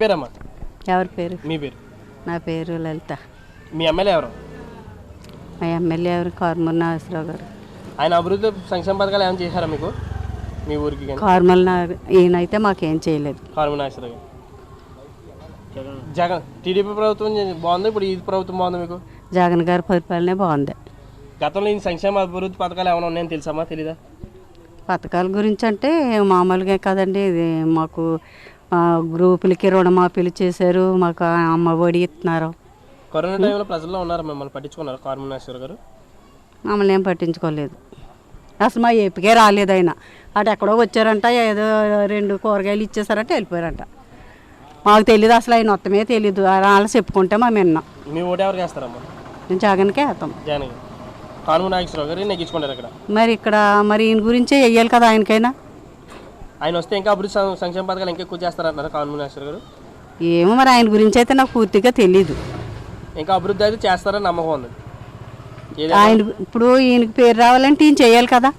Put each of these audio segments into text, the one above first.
పేరమ్మా? ఎవరి పేరు? మీ పేరు? నా పేరు లలిత. మీ ఎమ్మెల్యే ఎవరు? మా ఎమ్మెల్యే ఎవరు? కార్మూర్ నాగేశ్వరరావు గారు. ఆయన అభివృద్ధి సంక్షేమ పథకాలు ఏమైనా చేశారా మీకు? మీ ఊరికి కానీ? కార్మల్ నా ఈయనైతే మాకేం చేయలేదు. కారుమూరి నాగేశ్వర గారు. జగన్ టీడీపీ ప్రభుత్వం చే- బాగుంది? ఇప్పుడు ఈ ప్రభుత్వం బాగుంది మీకు? జగన్ గారి పరిపాలనే బాగుంది. గతంలో ఈ సంక్షేమ అభివృద్ధి పథకాలు ఏమైనా ఉన్నాయని తెలుసామా తెలీదా? పథకాల గురించి అంటే మామూలుగా కదండి. ఇది మాకు గ్రూపులకి రుణమాఫీలు చేశారు మాకు అమ్మ ఒడి ఇస్తున్నారు. కరోనా టైంలో ప్రజల్లో ఉన్నారు మిమ్మల్ని పట్టించుకున్నారు? కారుమూరి నాగేశ్వర గారు? మమ్మల్ని ఏం పట్టించుకోలేదు. అసలు మా ఏపికే రాలేదు ఆయన. అటు ఎక్కడో వచ్చారంట ఏదో రెండు కూరగాయలు ఇచ్చేసారంట వెళ్ళిపోయారంట. మాకు తెలియదు అసలు ఆయన మొత్తమే తెలియదు వాళ్ళు చెప్పుకుంటే మేము విన్నాం. మీ ఓటు ఎవరికి వేస్తారమ్మా? నేను జగన్కే వేస్తాం. జగన్ గారు కారుమూరి నాగేశ్వరరావు గారు నెగ్గించుకుంటారు ఇక్కడ. మరి ఇక్కడ మరి ఈయన గురించే వెయ్యాలి కదా ఆయనకైనా? ఆయన వస్తే ఇంకా అభివృద్ధి సంక్షేమ పథకాలు ఇంకా ఎక్కువ చేస్తారంటున్నారు కారుమూరి నాగేశ్వర గారు. ఏమో మరి ఆయన గురించి అయితే నాకు పూర్తిగా తెలియదు ఇంకా అభివృద్ధి అయితే చేస్తారని నమ్మకం ఉంది. ఏదే ఆయన ఇప్పుడు ఈయనకి పేరు రావాలంటే ఈయన చేయాలి కదా.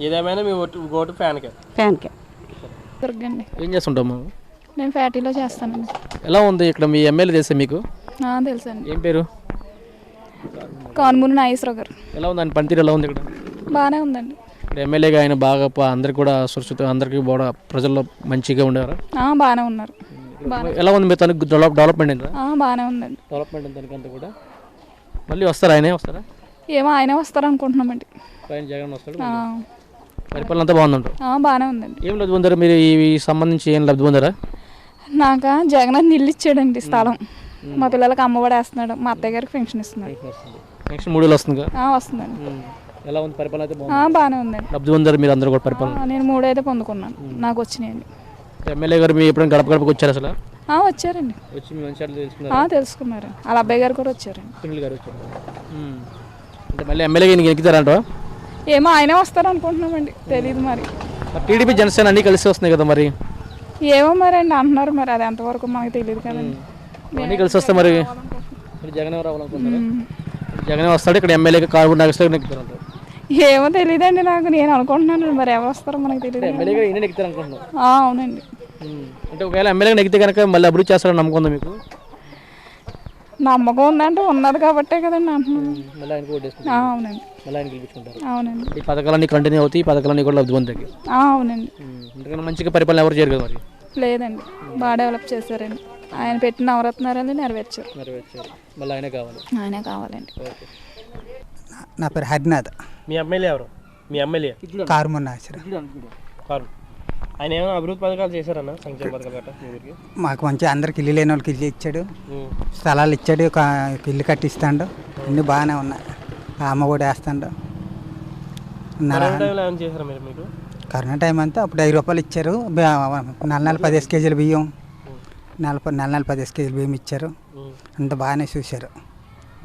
ఏదేమైనా మీ ఓటు ఓటు ఫ్యాన్కే. ఫ్యాన్కే. దుర్గండి. ఏం చేస్తుంటాము నేను ఫ్యాటీలో చేస్తానండి. ఎలా ఉంది ఇక్కడ మీ ఎమ్మెల్యే తెలుసా మీకు? ఆ, తెలుసండి. ఏం పేరు? కాన్మూరి నాగేశ్వరరావు గారు. ఎలా ఉంది? ఆయన పనితీరు ఎలా ఉంది ఇక్కడ? బాగానే ఉందండి. ఇక్కడ ఎమ్మెల్యేగా ఆయన బాగా అందరికి కూడా సురక్షిత అందరికీ కూడా ప్రజల్లో మంచిగా ఉండేవారు? బాగానే ఉన్నారు. ఎలా ఉంది మీ తనకు డెవలప్ డెవలప్మెంట్ అయిందా బాగానే ఉందండి. డెవలప్మెంట్ తనకంతా కూడా. మళ్ళీ వస్తారా? ఆయనే వస్తారా? ఏమో ఆయనే వస్తారు అనుకుంటున్నామండి ఆయన జగన్ వస్తాడు పరిపాలన అంతా బాగుందంటారు ఆ, బాగానే ఉందండి. ఏం లబ్ధి పొందారు? మీరు ఈ సంబంధించి ఏం లబ్ధి పొందారా? నాక జగన్ ఇల్లు ఇచ్చాడండి స్థలం. మా పిల్లలకి అమ్మఒడి వేస్తున్నాడు. మా అత్తయ్య గారికి పెన్షన్ ఇస్తున్నాడు. నెక్స్ట్ మూడు వేలు వస్తుంది ఆ, వస్తుందండి. ఎలా ఉంది పరిపాలన అయితే బాగుంది? బాగానే ఉందండి లబ్ధి పొందారు మీరు అందరూ కూడా పరిపాలన. ఆ, నేను మూడైతే పొందుకున్నాను. నాకు వచ్చినాయండి. ఎమ్మెల్యే గారు మీ ఎప్పుడైనా గడప గడపకి వచ్చారు అసలు? ఆ, వచ్చారండి. వచ్చి మీ మంచి తెలుసుకున్నారు? ఆ, తెలుసుకున్నారు. వాళ్ళ అబ్బాయి గారు కూడా వచ్చారండి. సునీల్ గారు వచ్చారు. అంటే మళ్ళీ ఎమ్మెల్యేగా నీకు ఎక్కుతారంట ఏమో ఆయనే వస్తారు అనుకుంటున్నామండి తెలియదు మరి టీడీపీ జనసేన అన్నీ కలిసి వస్తున్నాయి కదా మరి? ఏమో మరి అండి అంటున్నారు మరి. అది ఎంతవరకు మనకు తెలియదు కదండి. అన్నీ కలిసి వస్తే మరి. మరి జగన్ ఎవరు రావాలనుకుంటున్నారు జగన్ వస్తాడు ఇక్కడ ఎమ్మెల్యేగా కారు నాగేశ్వర నెక్కుతారంట ఏమో తెలియదండి నాకు నేను అనుకుంటున్నాను మరి ఎవరు వస్తారో మనకు తెలియదు అవునండి. అంటే ఒకవేళ ఎమ్మెల్యేగా నెక్కితే కనుక మళ్ళీ అభివృద్ధి చేస్తారని నమ్మకం మీకు? నమ్మకం ఉందంటే ఉన్నది కాబట్టే కదండి అంటున్నాను. అవునండి. అవునండి. ఈ పథకాలన్నీ కంటిన్యూ అవుతాయి ఈ పథకాలన్నీ కూడా లబ్ధి పొందాయి అవునండి. ఎందుకంటే మంచిగా పరిపాలన ఎవరు చేయరు మరి? లేదండి. బాగా డెవలప్ చేశారండి. ఆయన పెట్టిన నవరత్నాలని నెరవేర్చారు. నెరవేర్చారు. మళ్ళీ ఆయనే కావాలి. ఆయనే కావాలండి. నా పేరు హరినాథ్. మీ ఎమ్మెల్యే ఎవరు? మీ ఎమ్మెల్యే? కారుమూర్ నాగేశ్వర. కారు. ఆయన ఏమైనా అభివృద్ధి పథకాలు చేశారన్న? సంక్షేమ పథకాలు గట్రా మీ ఊరికి మాకు మంచి అందరికి ఇల్లు లేని వాళ్ళకి ఇల్లు ఇచ్చాడు. స్థలాలు ఇచ్చాడు ఒక ఇల్లు కట్టిస్తాడు. అన్నీ బాగానే ఉన్నాయి. ఆ అమ్మ కూడా వేస్తాడు. కరోనా టైంలో ఏమైనా చేశారా మీరు మీకు? కరోనా టైం అంతా అప్పుడు ఐదు రూపాయలు ఇచ్చారు. నెల నెల పదిహేను కేజీలు బియ్యం. నెల నెల నెల పదిహేను కేజీలు బియ్యం ఇచ్చారు. అంత బాగానే చూశారు.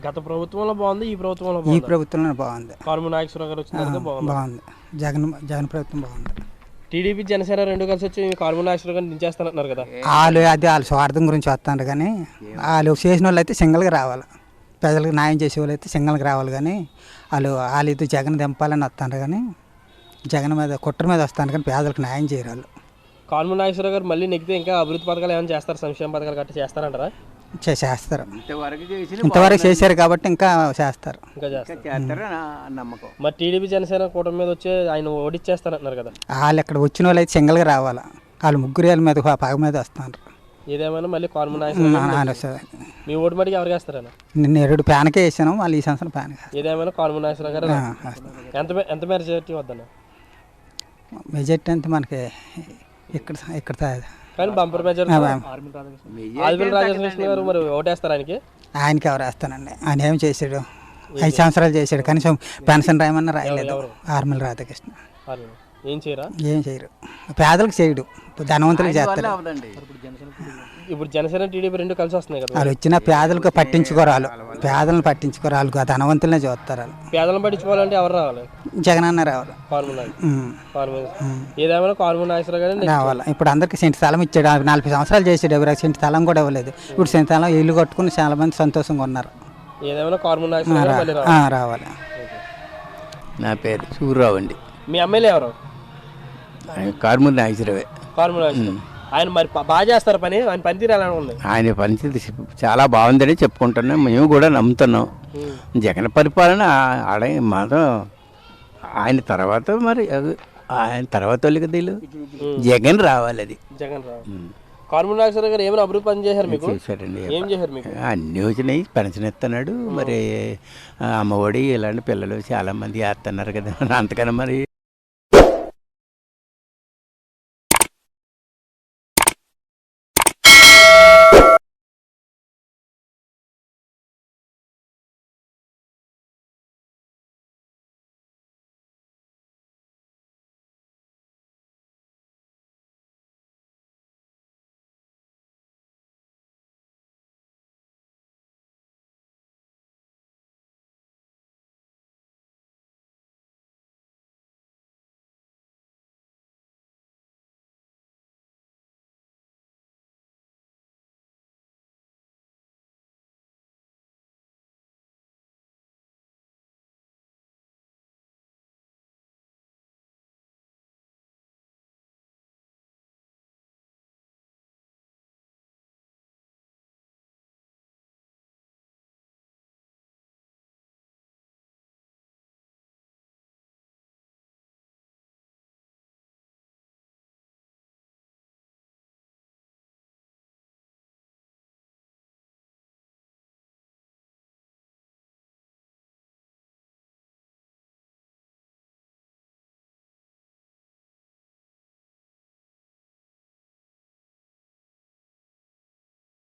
గత ప్రభుత్వంలో బాగుంది ఈ ప్రభుత్వంలో ఈ ప్రభుత్వంలో బాగుంది. కారుమూరి నాగేశ్వరరావు గారు వచ్చిన తర్వాత బాగుంది? బాగుంది. జగన్ జగన్ ప్రభుత్వం బాగుంది. టీడీపీ జనసేన రెండు కలిసి వచ్చి కారుమూరి నాగేశ్వరరావు గారిని దించేస్తానంటున్నారు కదా. వాళ్ళు అది వాళ్ళ స్వార్థం గురించి వస్తారు కానీ వాళ్ళు చేసిన వాళ్ళు అయితే సింగల్గా రావాలి. ప్రజలకు న్యాయం చేసే వాళ్ళు అయితే సింగల్గా రావాలి కానీ వాళ్ళు వాళ్ళు ఇది జగన్ దింపాలని వస్తారు కానీ జగన్ మీద కుట్ర మీద వస్తారు కానీ పేదలకు న్యాయం చేయరు వాళ్ళు. కారుమూరి నాగేశ్వరరావు గారు మళ్ళీ నెగ్గితే ఇంకా అభివృద్ధి పథకాలు ఏమైనా చేస్తారు? సంక్షేమ పథకాలు గట్రా చేస్తారంటారా? చేస్తారు. ఇంతవరకు చేశారు కాబట్టి ఇంకా చేస్తారు. ఇంకా చేస్తారు. మరి టీడీపీ జనసేన కూటమి మీద వచ్చి ఆయన ఓడిచ్చేస్తారంటున్నారు కదా. వాళ్ళు ఇక్కడ వచ్చిన వాళ్ళు అయితే సింగల్గా రావాలి. వాళ్ళు ముగ్గురు వాళ్ళ మీద పగ మీద వస్తారు ఏదేమైనా మళ్ళీ గారు మీ ఓటు మటుకు ఎవరికి వేస్తారన్న? నిన్న ఎరుడు ప్యాన్కే వేసాను వాళ్ళు ఈ సంవత్సరం ప్యాన్ ఏదేమైనా కారుమూరి నాగేశ్వరరావు గారు ఎంత ఎంత మెజారిటీ వద్దన్న? మెజార్టీ అంతా మనకి ఇక్కడ ఇక్కడ కానీ బంపర్ మెజారిటీ ఆదిపల్లి రాజకృష్ణ గారు మరి ఓటేస్తారు ఆయనకి? ఆయనకి ఎవరు వేస్తానండి ఆయన ఏం చేశాడు? ఐదు సంవత్సరాలు చేశాడు. కనీసం పెన్షన్ రాయమన్నా రాయలేదు. ఆర్మల్ రాధాకృష్ణ. ఏం చేయరా? ఏం చేయరు. పేదలకు చేయడు. ధనవంతులకు చేస్తారు. ఇప్పుడు జనసేన టీడీపీ రెండు కలిసి వస్తున్నాయి కదా. వాళ్ళు వచ్చిన పేదలకు పట్టించుకోరు వాళ్ళు. పేదలను పట్టించుకోరు వాళ్ళు. ధనవంతులనే చూస్తారు వాళ్ళు. పేదలను పట్టించుకోవాలంటే ఎవరు రావాలి? జగనన్న రావాలి. ఏదేమైనా కారుమూరి నాగేశ్వరరావు గారు రావాలి. ఇప్పుడు అందరికి సెంటు స్థలం ఇచ్చాడు. నలభై సంవత్సరాలు చేసాడు ఎవరికి సెంటు స్థలం కూడా ఇవ్వలేదు. ఇప్పుడు సెంటు స్థలం ఇల్లు కట్టుకుని చాలా మంది సంతోషంగా ఉన్నారు. ఏదేమైనా కారుమూరి నాగేశ్వరరావు రావాలి. ఆ, రావాలి. నా పేరు సూర్యరావు అండి. మీ ఎమ్మెల్యే ఎవరు? కారుమూరి నాగేశ్వరరావే కారుమూరి నాగేశ్వరరావు ఆయన మరి బాగా చేస్తారు పని ఆయన పనితీరు ఎలా ఉంది. ఆయన పరిస్థితి చాలా బాగుందని చెప్పుకుంటున్నాం మేము కూడా నమ్ముతున్నాం. జగన్ పరిపాలన ఆడ మాత్రం ఆయన తర్వాత మరి అది ఆయన తర్వాత వాళ్ళకి తెలియదు జగన్ రావాలి అది. జగన్ రావు కారుమూరి గారు ఏమైనా అభివృద్ధి పని చేశారు మీకు? చేశారండి ఏం చేశారు మీకు? అన్ని వచ్చినాయి. పెన్షన్ ఇస్తున్నాడు. మరి అమ్మఒడి ఇలాంటి పిల్లలు చాలా మంది వేస్తున్నారు కదా. అంతకన్నా మరి